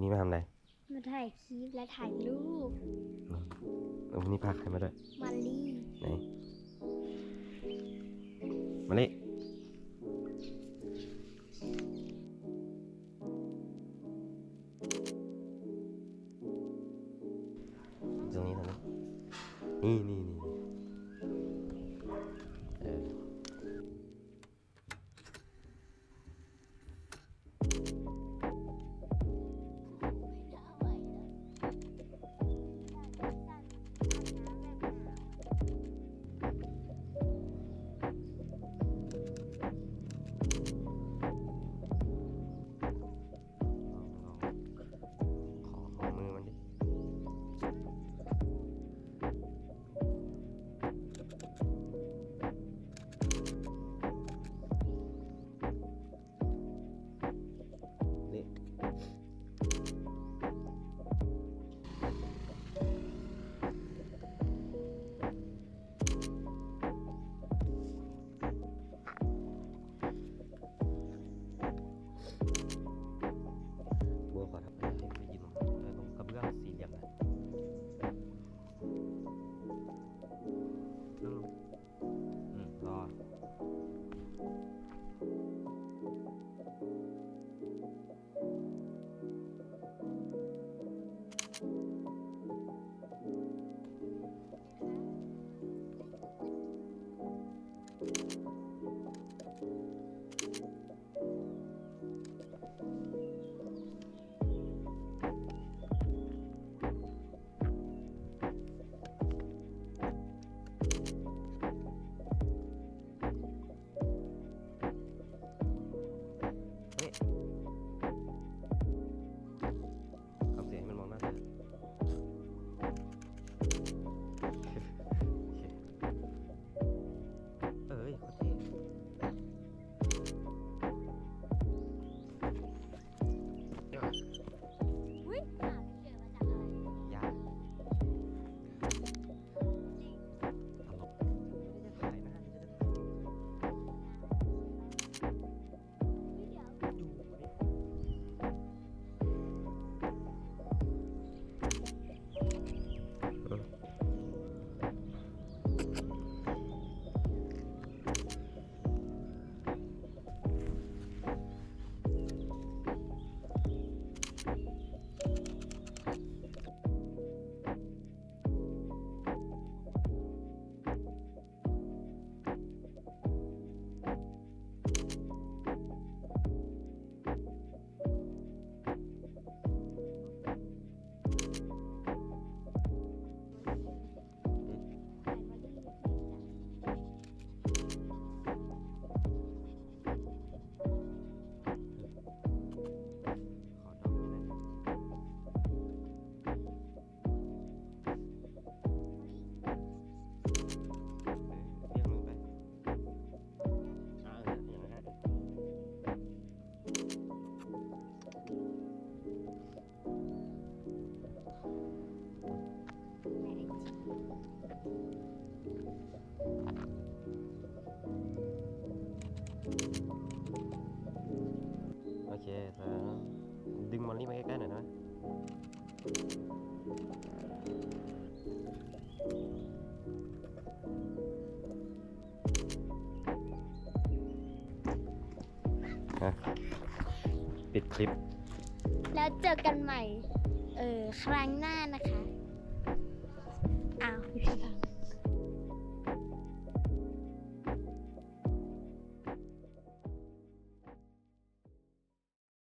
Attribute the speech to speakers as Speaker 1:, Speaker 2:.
Speaker 1: นี่มาทำอะไร
Speaker 2: มาถ่ายคลิปและถ่ายรูป
Speaker 1: เออวันนี้พาใครมาด้วย
Speaker 2: มาลี่
Speaker 1: ไหน มาเลยตรงนี้ตรงนี้ นี่นี่นี่ อุ้ โอเคแล้วดึงมอลลี่มาใกล้ๆหน่อยนะอะปิดคลิป
Speaker 2: แล้วเจอกันใหม่ เออ ครั้งหน้านะคะ